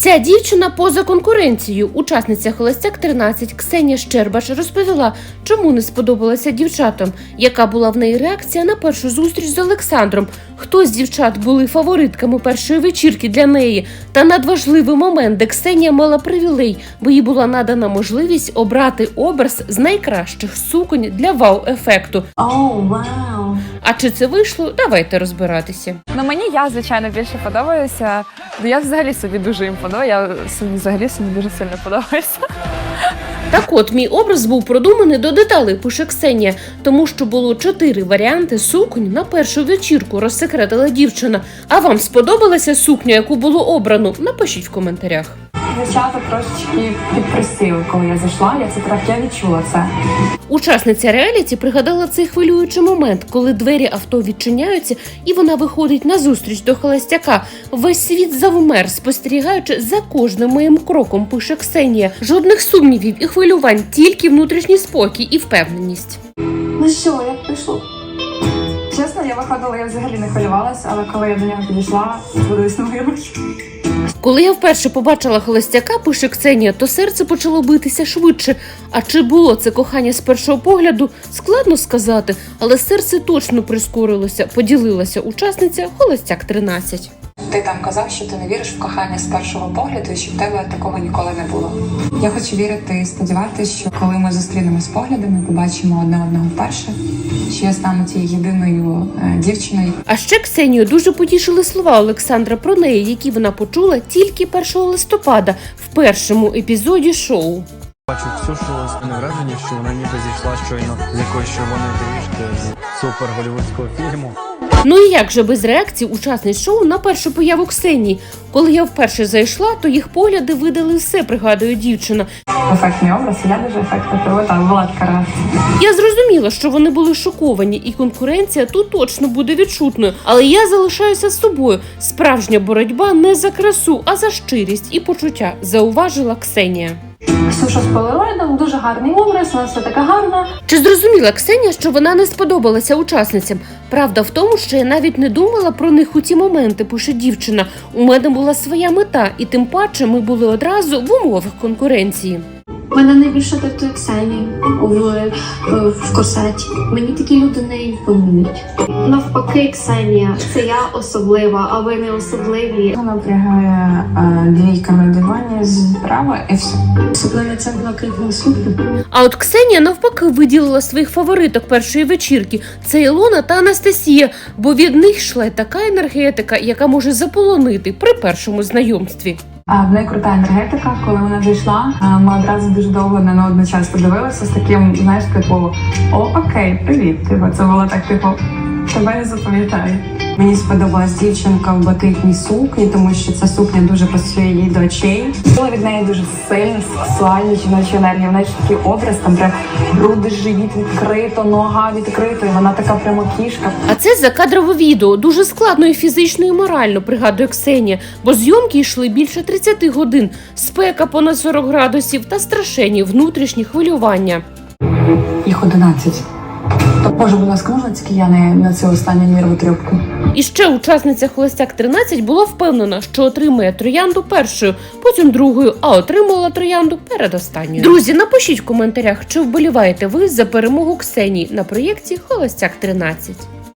Ця дівчина поза конкуренцією. Учасниця Холостяк 13 Ксенія Щербаш розповіла, чому не сподобалася дівчатам, яка була в неї реакція на першу зустріч з Олександром. Хто з дівчат були фаворитками першої вечірки для неї? Та надважливий момент, де Ксенія мала привілей, бо їй була надана можливість обрати образ з найкращих суконь для вау-ефекту. Оу, вау. А чи це вийшло? Давайте розбиратися. Ну мені я звичайно більше подобаюся. Ну, Я взагалі собі дуже їм подобаю. Я собі взагалі собі дуже сильно подобаюся. Так от, мій образ був продуманий до деталей, пише Ксенія, тому що було чотири варіанти суконь на першу вечірку, розсекретила дівчина. А вам сподобалася сукня, яку було обрано? Напишіть в коментарях. Дівчата трошечки підпросили, коли я зайшла. Я це трохи я відчула це. Учасниця реаліті пригадала цей хвилюючий момент, коли двері авто відчиняються, і вона виходить на зустріч до холостяка. Весь світ завмер, спостерігаючи за кожним моїм кроком, пише Ксенія. Жодних сумнівів і хвилювань, тільки внутрішній спокій і впевненість. Ну що, як прийшло? Чесно, я виходила, я взагалі не хвилювалася, але коли я до нього підійшла, подивись на мої руки. Коли я вперше побачила холостяка, пише Ксенія, то серце почало битися швидше. А чи було це кохання з першого погляду? Складно сказати, але серце точно прискорилося, поділилася учасниця Холостяк 13. Ти там казав, що ти не віриш в кохання з першого погляду, і що в тебе такого ніколи не було. Я хочу вірити і сподіватися, що коли ми зустрінемось поглядами, побачимо одне одного вперше, що я стану тією єдиною е, дівчиною, А ще Ксенію дуже потішили слова Олександра про неї, які вона почула тільки 1 листопада в першому епізоді шоу. Бачу Ксюшу з враження, що вона ніби зійшла щойно з якоїсь червоної доріжки з супер голівудського фільму. Ну і як же без реакції учасниць шоу на першу появу Ксенії? Коли я вперше зайшла, то їх погляди видали все, пригадує дівчина. Ефектний образ, я дуже була така реакція. Я зрозуміла, що вони були шоковані, і конкуренція тут точно буде відчутною. Але я залишаюся з собою. Справжня боротьба не за красу, а за щирість і почуття, зауважила Ксенія. Ксюша з полароїдом, дуже гарний образ, вона все така гарна. Чи зрозуміла Ксенія, що вона не сподобалася учасницям? Правда в тому, що я навіть не думала про них у ті моменти, пише дівчина. У мене була своя мета, і тим паче ми були одразу в умовах конкуренції. Мене найбільше дратує Ксенія в, е, в корсеті. Мені такі люди не імпонують. Навпаки, Ксенія, це я особлива, а ви не особливі. Вона напрягає двійка на дивані справа і все. Особливо це блакитна сукня. А от Ксенія навпаки виділила своїх фавориток першої вечірки. Це Ілона та Анастасія, бо від них йшла така енергетика, яка може заполонити при першому знайомстві. А в неї крута енергетика. Коли вона зайшла, ми одразу дуже довго на одну час подивилися з таким, знаєш, типу, о, окей, привіт. Типу, це було так, типу, тебе не запам'ятаю. Мені сподобалась дівчинка в блакитній сукні, тому що ця сукня дуже пасує їй до очей. Була від неї дуже сильна, сексуальна жіноча енергія. В неї такий образ, там прям груди, живіт відкрито, нога відкрита, і вона така прямо кішка. А це закадрове відео дуже складно і фізично, і морально, пригадує Ксенія, бо зйомки йшли більше 30 годин, спека понад 40 градусів та страшенні внутрішні хвилювання. Їх 11. То, Боже, будь ласка, можна тільки я не на цю останню нерву? І ще учасниця Холостяк 13 була впевнена, що отримає троянду першою, потім другою, а отримала троянду передостанньою. Друзі, напишіть в коментарях, чи вболіваєте ви за перемогу Ксенії на проєкті Холостяк 13.